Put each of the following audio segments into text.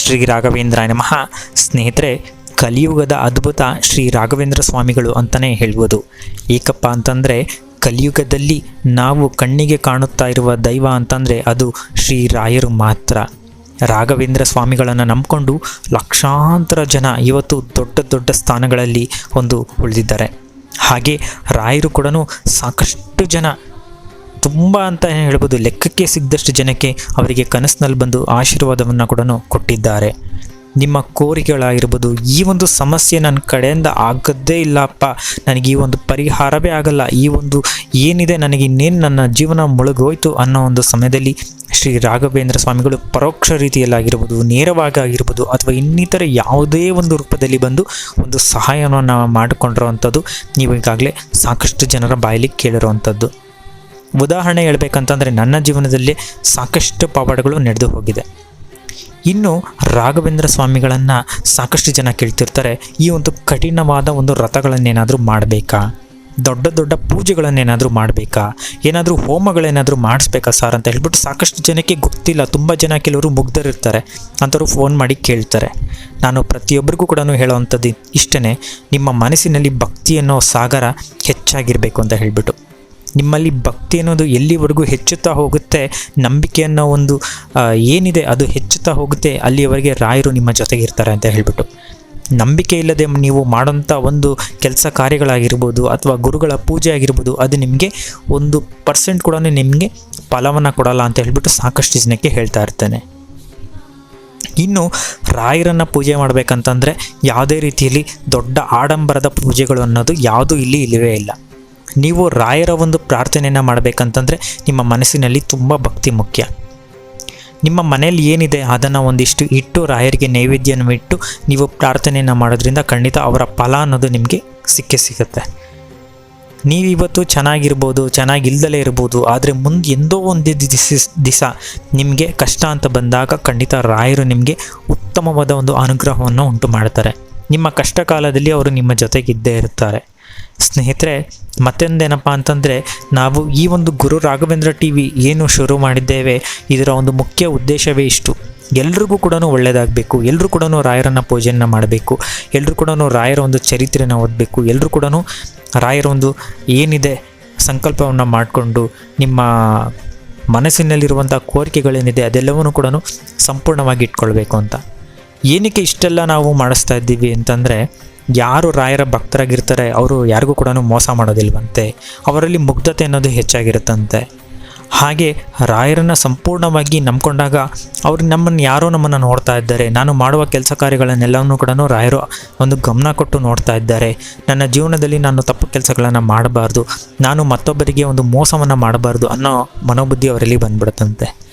ಶ್ರೀ ರಾಘವೇಂದ್ರ ನಮಃ. ಸ್ನೇಹಿತರೆ, ಕಲಿಯುಗದ ಅದ್ಭುತ ಶ್ರೀ ರಾಘವೇಂದ್ರ ಸ್ವಾಮಿಗಳು ಅಂತಲೇ ಹೇಳ್ಬೋದು. ಏಕಪ್ಪ ಅಂತಂದರೆ, ಕಲಿಯುಗದಲ್ಲಿ ನಾವು ಕಣ್ಣಿಗೆ ಕಾಣುತ್ತಾ ಇರುವ ದೈವ ಅಂತಂದರೆ ಅದು ಶ್ರೀ ರಾಯರು ಮಾತ್ರ. ರಾಘವೇಂದ್ರ ಸ್ವಾಮಿಗಳನ್ನು ನಂಬಿಕೊಂಡು ಲಕ್ಷಾಂತರ ಜನ ಇವತ್ತು ದೊಡ್ಡ ದೊಡ್ಡ ಸ್ಥಾನಗಳಲ್ಲಿ ಒಂದು ಉಳಿದಿದ್ದಾರೆ. ಹಾಗೆ ರಾಯರು ಕೂಡ ಸಾಕಷ್ಟು ಜನ ತುಂಬ ಅಂತ ಹೇಳ್ಬೋದು. ಲೆಕ್ಕಕ್ಕೆ ಸಿಗದಷ್ಟು ಜನಕ್ಕೆ ಅವರಿಗೆ ಕನಸಿನಲ್ಲಿ ಬಂದು ಆಶೀರ್ವಾದವನ್ನು ಕೂಡ ಕೊಟ್ಟಿದ್ದಾರೆ. ನಿಮ್ಮ ಕೋರಿಕೆಗಳಾಗಿರ್ಬೋದು, ಈ ಒಂದು ಸಮಸ್ಯೆ ನನ್ನ ಕಡೆಯಿಂದ ಆಗದ್ದೇ ಇಲ್ಲಪ್ಪ. ನನಗೆ ಈ ಒಂದು ಪರಿಹಾರವೇ ಆಗಲ್ಲ. ಈ ಒಂದು ಏನಿದೆ ನನಗೆ ಇನ್ನೇನು ನನ್ನ ಜೀವನ ಮುಳುಗೋಯ್ತು ಅನ್ನೋ ಒಂದು ಸಮಯದಲ್ಲಿ ಶ್ರೀ ರಾಘವೇಂದ್ರ ಸ್ವಾಮಿಗಳು ಪರೋಕ್ಷ ರೀತಿಯಲ್ಲಾಗಿರ್ಬೋದು ನೇರವಾಗಿ ಆಗಿರ್ಬೋದು, ಅಥವಾ ಇನ್ನಿತರ ಯಾವುದೇ ಒಂದು ರೂಪದಲ್ಲಿ ಬಂದು ಒಂದು ಸಹಾಯವನ್ನು ಮಾಡಿಕೊಂಡಿರೋವಂಥದ್ದು, ನೀವು ಈಗಾಗಲೇ ಸಾಕಷ್ಟು ಜನರ ಬಾಯಲ್ಲಿ ಕೇಳಿರುವಂಥದ್ದು. ಉದಾಹರಣೆ ಹೇಳ್ಬೇಕಂತಂದರೆ ನನ್ನ ಜೀವನದಲ್ಲಿ ಸಾಕಷ್ಟು ಪವಾಡಗಳು ನಡೆದು ಹೋಗಿದೆ. ಇನ್ನು ರಾಘವೇಂದ್ರ ಸ್ವಾಮಿಗಳನ್ನು ಸಾಕಷ್ಟು ಜನ ಕೇಳ್ತಿರ್ತಾರೆ, ಈ ಒಂದು ಕಠಿಣವಾದ ಒಂದು ರಥಗಳನ್ನೇನಾದರೂ ಮಾಡಬೇಕಾ? ದೊಡ್ಡ ದೊಡ್ಡ ಪೂಜೆಗಳನ್ನೇನಾದರೂ ಮಾಡಬೇಕಾ? ಏನಾದರೂ ಹೋಮಗಳೇನಾದರೂ ಮಾಡಿಸ್ಬೇಕಾ ಸರ್ ಅಂತ ಹೇಳ್ಬಿಟ್ಟು ಸಾಕಷ್ಟು ಜನಕ್ಕೆ ಗೊತ್ತಿಲ್ಲ. ತುಂಬ ಜನ ಕೆಲವರು ಮುಗ್ಧರಿರ್ತಾರೆ ಅಂಥವ್ರು ಫೋನ್ ಮಾಡಿ ಕೇಳ್ತಾರೆ. ನಾನು ಪ್ರತಿಯೊಬ್ಬರಿಗೂ ಕೂಡ ಹೇಳೋವಂಥದ್ದು ಇಷ್ಟೇ ನಿಮ್ಮ ಮನಸ್ಸಿನಲ್ಲಿ ಭಕ್ತಿ ಅನ್ನೋ ಸಾಗರ ಹೆಚ್ಚಾಗಿರಬೇಕು ಅಂತ ಹೇಳಿಬಿಟ್ಟು. ನಿಮ್ಮಲ್ಲಿ ಭಕ್ತಿ ಅನ್ನೋದು ಎಲ್ಲಿವರೆಗೂ ಹೆಚ್ಚುತ್ತಾ ಹೋಗುತ್ತೆ, ನಂಬಿಕೆ ಅನ್ನೋ ಒಂದು ಏನಿದೆ ಅದು ಹೆಚ್ಚುತ್ತಾ ಹೋಗುತ್ತೆ ಅಲ್ಲಿಯವರೆಗೆ ರಾಯರು ನಿಮ್ಮ ಜೊತೆಗೆ ಇರ್ತಾರೆ ಅಂತ ಹೇಳ್ಬಿಟ್ಟು. ನಂಬಿಕೆ ಇಲ್ಲದೆ ನೀವು ಮಾಡೋಂಥ ಒಂದು ಕೆಲಸ ಕಾರ್ಯಗಳಾಗಿರ್ಬೋದು ಅಥವಾ ಗುರುಗಳ ಪೂಜೆ ಆಗಿರ್ಬೋದು, ಅದು ನಿಮಗೆ ಒಂದು ಪರ್ಸೆಂಟ್ ಕೂಡ ನಿಮಗೆ ಫಲವನ್ನು ಕೊಡಲ್ಲ ಅಂತ ಹೇಳ್ಬಿಟ್ಟು ಸಾಕಷ್ಟು ಜನಕ್ಕೆ ಹೇಳ್ತಾ ಇರ್ತೇನೆ. ಇನ್ನು ರಾಯರನ್ನು ಪೂಜೆ ಮಾಡಬೇಕಂತಂದರೆ ಯಾವುದೇ ರೀತಿಯಲ್ಲಿ ದೊಡ್ಡ ಆಡಂಬರದ ಪೂಜೆಗಳು ಅನ್ನೋದು ಯಾವುದೂ ಇಲ್ಲಿ ಇಲ್ಲವೇ ಇಲ್ಲ. ನೀವು ರಾಯರ ಒಂದು ಪ್ರಾರ್ಥನೆಯನ್ನು ಮಾಡಬೇಕಂತಂದರೆ ನಿಮ್ಮ ಮನಸ್ಸಿನಲ್ಲಿ ತುಂಬ ಭಕ್ತಿ ಮುಖ್ಯ. ನಿಮ್ಮ ಮನೆಯಲ್ಲಿ ಏನಿದೆ ಅದನ್ನು ಒಂದಿಷ್ಟು ಇಟ್ಟು ರಾಯರಿಗೆ ನೈವೇದ್ಯನ ಇಟ್ಟು ನೀವು ಪ್ರಾರ್ಥನೆಯನ್ನು ಮಾಡೋದ್ರಿಂದ ಖಂಡಿತ ಅವರ ಫಲ ಅನ್ನೋದು ನಿಮಗೆ ಸಿಕ್ಕೇ ಸಿಗುತ್ತೆ. ನೀವಿವತ್ತು ಚೆನ್ನಾಗಿರ್ಬೋದು, ಚೆನ್ನಾಗಿಲ್ದಲೇ ಇರ್ಬೋದು, ಆದರೆ ಮುಂದೆ ಎಂದೋ ಒಂದು ದಿಸ ದಿಸ ನಿಮಗೆ ಕಷ್ಟ ಅಂತ ಬಂದಾಗ ಖಂಡಿತ ರಾಯರು ನಿಮಗೆ ಉತ್ತಮವಾದ ಒಂದು ಅನುಗ್ರಹವನ್ನು ಉಂಟು ಮಾಡ್ತಾರೆ. ನಿಮ್ಮ ಕಷ್ಟ ಕಾಲದಲ್ಲಿ ಅವರು ನಿಮ್ಮ ಜೊತೆಗಿದ್ದೇ ಇರ್ತಾರೆ. ಸ್ನೇಹಿತರೆ ಮತ್ತೊಂದೇನಪ್ಪ ಅಂತಂದರೆ, ನಾವು ಈ ಒಂದು ಗುರು ರಾಘವೇಂದ್ರ ಟಿ ವಿ ಏನು ಶುರು ಮಾಡಿದ್ದೇವೆ, ಇದರ ಒಂದು ಮುಖ್ಯ ಉದ್ದೇಶವೇ ಇಷ್ಟು. ಎಲ್ರಿಗೂ ಕೂಡ ಒಳ್ಳೆಯದಾಗಬೇಕು ಎಲ್ಲರೂ ಕೂಡ ರಾಯರನ್ನು ಪೂಜೆಯನ್ನು ಮಾಡಬೇಕು ಎಲ್ಲರೂ ಕೂಡ ರಾಯರ ಒಂದು ಚರಿತ್ರೆನ ಓದಬೇಕು ಎಲ್ಲರೂ ಕೂಡ ರಾಯರ ಒಂದು ಏನಿದೆ ಸಂಕಲ್ಪವನ್ನು ಮಾಡಿಕೊಂಡು, ನಿಮ್ಮ ಮನಸ್ಸಿನಲ್ಲಿರುವಂಥ ಕೋರಿಕೆಗಳೇನಿದೆ ಅದೆಲ್ಲವನ್ನೂ ಕೂಡ ಸಂಪೂರ್ಣವಾಗಿ ಇಟ್ಕೊಳ್ಬೇಕು ಅಂತ. ಏನಕ್ಕೆ ಇಷ್ಟೆಲ್ಲ ನಾವು ಮಾಡಿಸ್ತಾ ಇದ್ದೀವಿ ಅಂತಂದರೆ ಯಾರು ರಾಯರ ಭಕ್ತರಾಗಿರ್ತಾರೆ, ಅವರು ಯಾರಿಗೂ ಕೂಡ ಮೋಸ ಮಾಡೋದಿಲ್ವಂತೆ. ಅವರಲ್ಲಿ ಮುಗ್ಧತೆ ಅನ್ನೋದು ಹೆಚ್ಚಾಗಿರುತ್ತಂತೆ. ಹಾಗೆ ರಾಯರನ್ನು ಸಂಪೂರ್ಣವಾಗಿ ನಂಬ್ಕೊಂಡಾಗ ಅವ್ರು ನಮ್ಮನ್ನು ಯಾರೋ ನಮ್ಮನ್ನು ನೋಡ್ತಾ ಇದ್ದಾರೆ. ನಾನು ಮಾಡುವ ಕೆಲಸ ಕಾರ್ಯಗಳನ್ನೆಲ್ಲವನ್ನೂ ಕೂಡ ರಾಯರು ಒಂದು ಗಮನ ಕೊಟ್ಟು ನೋಡ್ತಾ ಇದ್ದಾರೆ. ನನ್ನ ಜೀವನದಲ್ಲಿ ನಾನು ತಪ್ಪು ಕೆಲಸಗಳನ್ನು ಮಾಡಬಾರ್ದು, ನಾನು ಮತ್ತೊಬ್ಬರಿಗೆ ಒಂದು ಮೋಸವನ್ನು ಮಾಡಬಾರ್ದು ಅನ್ನೋ ಮನೋಬುದ್ಧಿ ಅವರಲ್ಲಿ ಬಂದ್ಬಿಡುತ್ತಂತೆ.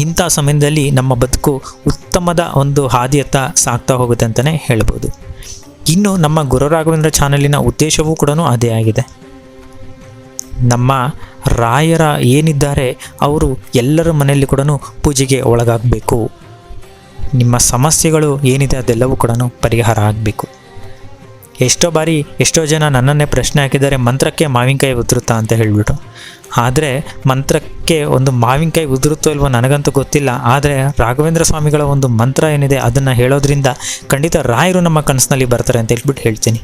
ಇಂಥ ಸಮಯದಲ್ಲಿ ನಮ್ಮ ಬದುಕು ಉತ್ತಮದ ಒಂದು ಹಾದಿಯತ್ತ ಸಾಗ್ತಾ ಹೋಗುತ್ತೆ ಅಂತಲೇ ಹೇಳ್ಬೋದು. ಇನ್ನು ನಮ್ಮ ಗುರು ರಾಘವೇಂದ್ರ ಚಾನಲಿನ ಉದ್ದೇಶವೂ ಕೂಡ ಅದೇ ಆಗಿದೆ. ನಮ್ಮ ರಾಯರ ಏನಿದ್ದಾರೆ ಅವರು ಎಲ್ಲರ ಮನೆಯಲ್ಲಿ ಕೂಡ ಪೂಜೆಗೆ ಒಳಗಾಗಬೇಕು. ನಿಮ್ಮ ಸಮಸ್ಯೆಗಳು ಏನಿದೆ ಅದೆಲ್ಲವೂ ಕೂಡ ಪರಿಹಾರ ಆಗಬೇಕು. ಎಷ್ಟೋ ಬಾರಿ ಎಷ್ಟೋ ಜನ ನನ್ನನ್ನೇ ಪ್ರಶ್ನೆ ಹಾಕಿದ್ದಾರೆ, ಮಂತ್ರಕ್ಕೆ ಮಾವಿನಕಾಯಿ ಉದುರುತ್ತಾ? ಅಂತ ಹೇಳಿಬಿಟ್ಟು. ಆದರೆ ಮಂತ್ರಕ್ಕೆ ಒಂದು ಮಾವಿನಕಾಯಿ ಉದುರುತ್ತೋ ಇಲ್ವೋ ನನಗಂತೂ ಗೊತ್ತಿಲ್ಲ. ಆದರೆ ರಾಘವೇಂದ್ರ ಸ್ವಾಮಿಗಳ ಒಂದು ಮಂತ್ರ ಏನಿದೆ, ಅದನ್ನು ಹೇಳೋದ್ರಿಂದ ಖಂಡಿತ ರಾಯರು ನಮ್ಮ ಕನಸಿನಲ್ಲಿ ಬರ್ತಾರೆ ಅಂತ ಹೇಳ್ಬಿಟ್ಟು ಹೇಳ್ತೀನಿ.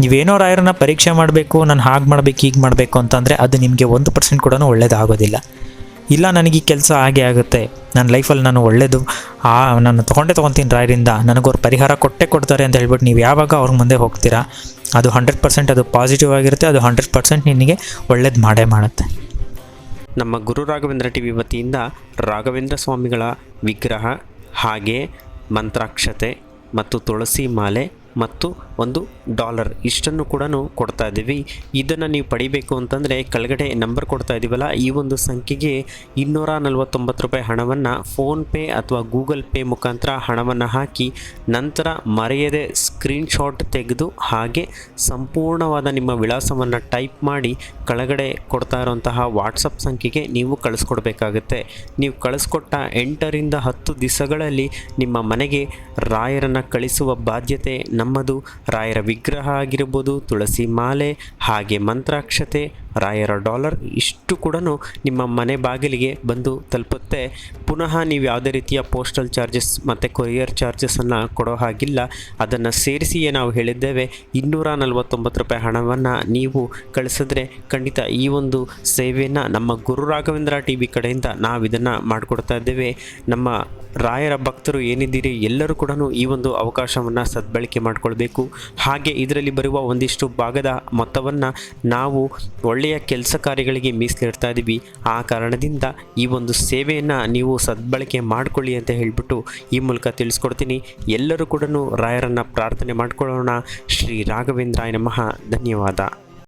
ನೀವೇನೋ ರಾಯರನ್ನ ಪರೀಕ್ಷೆ ಮಾಡಬೇಕು, ನಾನು ಹಾಗೆ ಮಾಡಬೇಕು, ಹೀಗೆ ಮಾಡಬೇಕು ಅಂತಂದರೆ ಅದು ನಿಮಗೆ ಒಂದು ಪರ್ಸೆಂಟ್ ಕೂಡ ಒಳ್ಳೇದಾಗೋದಿಲ್ಲ. ಇಲ್ಲ, ನನಗೆ ಈ ಕೆಲಸ ಹಾಗೆ ಆಗುತ್ತೆ. ನನ್ನ ಲೈಫಲ್ಲಿ ನಾನು ಒಳ್ಳೇದು. ಆ, ನಾನು ತೊಗೊಂಡೇ ತೊಗೊತೀನಿ ರಾಯರಿಂದ ನನಗವ್ರು ಪರಿಹಾರ ಕೊಟ್ಟೇ ಕೊಡ್ತಾರೆ ಅಂತ ಹೇಳ್ಬಿಟ್ಟು ನೀವು ಯಾವಾಗ ಅವ್ರ ಮುಂದೆ ಹೋಗ್ತೀರಾ? ಅದು ಹಂಡ್ರೆಡ್ ಪರ್ಸೆಂಟ್ ಅದು ಪಾಸಿಟಿವ್ ಆಗಿರುತ್ತೆ, ಅದು ಹಂಡ್ರೆಡ್ ಪರ್ಸೆಂಟ್ ನಿನಗೆ ಒಳ್ಳೇದು ಮಾಡೇ ಮಾಡುತ್ತೆ. ನಮ್ಮ ಗುರು ರಾಘವೇಂದ್ರ ಟಿ ವಿ ವತಿಯಿಂದ ರಾಘವೇಂದ್ರ ಸ್ವಾಮಿಗಳ ವಿಗ್ರಹ ಹಾಗೆ ಮಂತ್ರಾಕ್ಷತೆ ಮತ್ತು ತುಳಸಿ ಮಾಲೆ ಮತ್ತು ಒಂದು ಡಾಲರ್. ಇಷ್ಟನ್ನು ಕೂಡ ಕೊಡ್ತಾ ಇದ್ದೀವಿ. ಇದನ್ನು ನೀವು ಪಡಿಬೇಕು ಅಂತಂದರೆ ಕೆಳಗಡೆ ನಂಬರ್ ಕೊಡ್ತಾ ಇದ್ದೀವಲ್ಲ, ಈ ಒಂದು ಸಂಖ್ಯೆಗೆ ಇನ್ನೂರ ನಲವತ್ತೊಂಬತ್ತು ರೂಪಾಯಿ ಹಣವನ್ನು ಫೋನ್ಪೇ ಅಥವಾ ಗೂಗಲ್ ಪೇ ಮುಖಾಂತರ ಹಣವನ್ನು ಹಾಕಿ, ನಂತರ ಮರೆಯದೆ ಸ್ಕ್ರೀನ್ಶಾಟ್ ತೆಗೆದು ಹಾಗೆ ಸಂಪೂರ್ಣವಾದ ನಿಮ್ಮ ವಿಳಾಸವನ್ನು ಟೈಪ್ ಮಾಡಿ ಕೆಳಗಡೆ ಕೊಡ್ತಾ ಇರುವಂತಹ ವಾಟ್ಸಪ್ ಸಂಖ್ಯೆಗೆ ನೀವು ಕಳಿಸ್ಕೊಡ್ಬೇಕಾಗುತ್ತೆ. ನೀವು ಕಳಿಸ್ಕೊಟ್ಟ ಎಂಟರಿಂದ ಹತ್ತು ದಿವಸಗಳಲ್ಲಿ ನಿಮ್ಮ ಮನೆಗೆ ರಾಯರನ್ನು ಕಳಿಸುವ ಬಾಧ್ಯತೆ ನಮ್ಮದು ರಾಯರ ವಿಗ್ರಹ ಆಗಿರ್ಬೋದು ತುಳಸಿ ಮಾಲೆ ಹಾಗೆ ಮಂತ್ರಾಕ್ಷತೆ ರಾಯರ ಡಾಲರ್ ಇಷ್ಟು ಕೂಡ ನಿಮ್ಮ ಮನೆ ಬಾಗಿಲಿಗೆ ಬಂದು ತಲುಪುತ್ತೆ. ಪುನಃ ನೀವು ಯಾವುದೇ ರೀತಿಯ ಪೋಸ್ಟಲ್ ಚಾರ್ಜಸ್ ಮತ್ತು ಕೊರಿಯರ್ ಚಾರ್ಜಸನ್ನು ಕೊಡೋ ಹಾಗಿಲ್ಲ. ಅದನ್ನು ಸೇರಿಸಿಯೇ ನಾವು ಹೇಳಿದ್ದೇವೆ. ಇನ್ನೂರ ನಲವತ್ತೊಂಬತ್ತು ರೂಪಾಯಿ ಹಣವನ್ನು ನೀವು ಕಳಿಸಿದ್ರೆ ಖಂಡಿತ ಈ ಒಂದು ಸೇವೆಯನ್ನು ನಮ್ಮ ಗುರು ರಾಘವೇಂದ್ರ ಟಿ ವಿ ಕಡೆಯಿಂದ ನಾವು ಇದನ್ನು ಮಾಡಿಕೊಡ್ತಾ ಇದ್ದೇವೆ. ನಮ್ಮ ರಾಯರ ಭಕ್ತರು ಏನಿದ್ದೀರಿ ಎಲ್ಲರೂ ಕೂಡ ಈ ಒಂದು ಅವಕಾಶವನ್ನು ಸದ್ಬಳಕೆ ಮಾಡಿಕೊಳ್ಬೇಕು. ಹಾಗೆ ಇದರಲ್ಲಿ ಬರುವ ಒಂದಿಷ್ಟು ಭಾಗದ ಮೊತ್ತವನ್ನು ನಾವು ಒಳ್ಳೆಯ ಕೆಲಸ ಕಾರ್ಯಗಳಿಗೆ ಮೀಸಲಿಡ್ತಾ ಇದ್ದೀವಿ. ಆ ಕಾರಣದಿಂದ ಈ ಒಂದು ಸೇವೆಯನ್ನು ನೀವು ಸದ್ಬಳಕೆ ಮಾಡಿಕೊಳ್ಳಿ ಅಂತ ಹೇಳಿಬಿಟ್ಟು ಈ ಮೂಲಕ ತಿಳಿಸ್ಕೊಡ್ತೀನಿ. ಎಲ್ಲರೂ ಕೂಡ ರಾಯರನ್ನು ಪ್ರಾರ್ಥನೆ ಮಾಡಿಕೊಳ್ಳೋಣ. ಶ್ರೀ ರಾಘವೇಂದ್ರಾಯ ನಮಃ. ಧನ್ಯವಾದ.